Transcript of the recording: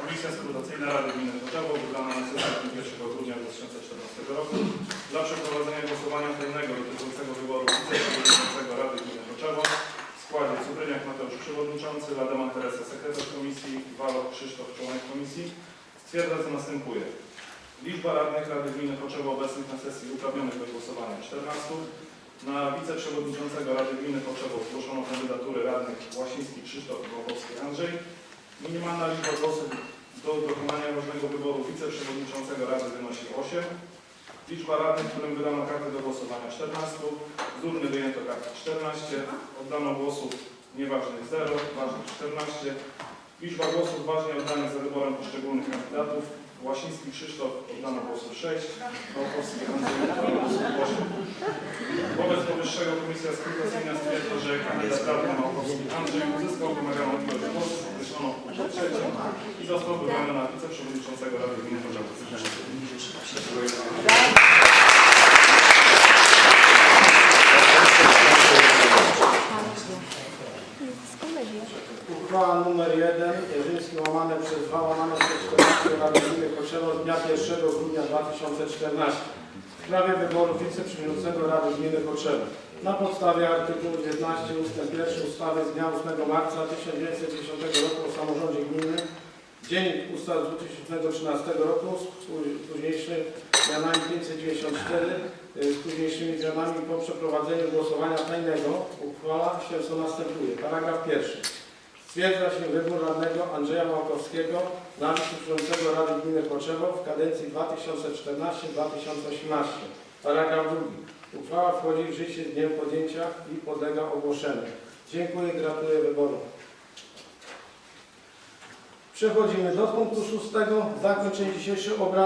Komisja Skrutacyjna Rady Gminy Choczewo wybrana na sesji 1 grudnia 2014 roku dla przeprowadzenia głosowania tajnego dotyczącego wyboru wiceprzewodniczącego Rady Gminy Choczewo w składzie Cukryniak Mateusz Przewodniczący, Lademan Teresa Sekretarz Komisji, Waloch Krzysztof Członek Komisji stwierdza co następuje. Liczba radnych Rady Gminy Choczewo obecnych na sesji uprawnionych do głosowania 14. Na wiceprzewodniczącego Rady Gminy Choczewo zgłoszono kandydatury radnych Łasiński Krzysztof i Wąchowski Andrzej. Minimalna liczba głosów do dokonania różnego wyboru wiceprzewodniczącego Rady wynosi 8. Liczba radnych, którym wydano kartę do głosowania 14. Z urny wyjęto kartę 14. Oddano głosów nieważnych 0, ważnych 14. Liczba głosów ważnie oddanych za wyborem poszczególnych kandydatów. Łasiński Krzysztof oddano głosów 6. Małkowski Andrzej oddano głosów 8. Wobec powyższego Komisja Skrutacyjna stwierdza, że kandydat radny Małkowski Andrzej uzyskał wymaganą i został wybrany na wiceprzewodniczącego Rady Gminy Chorzowy. Uchwała nr 1 Jerzyński łamane przez 2 łamane przez 14 Rady Gminy Kościoła z dnia 1 grudnia 2014 w sprawie wyboru wiceprzewodniczącego Rady Gminy Kościoła. Na podstawie artykułu 19 ust. 1 ustawy z dnia 8 marca 1910 roku Dzień Ustaw z 2013 roku z pó- późniejszymi zmianami 594 y, z późniejszymi zmianami po przeprowadzeniu głosowania tajnego uchwala się co następuje. Paragraf pierwszy. Stwierdza się wybór radnego Andrzeja Małkowskiego na wiceprzewodniczącego Rady Gminy Choczewo w kadencji 2014-2018. Paragraf drugi. Uchwała wchodzi w życie z dniem podjęcia i podlega ogłoszeniu. Dziękuję, gratuluję wyboru. Przechodzimy do punktu szóstego. Zakończenie dzisiejszych obrad.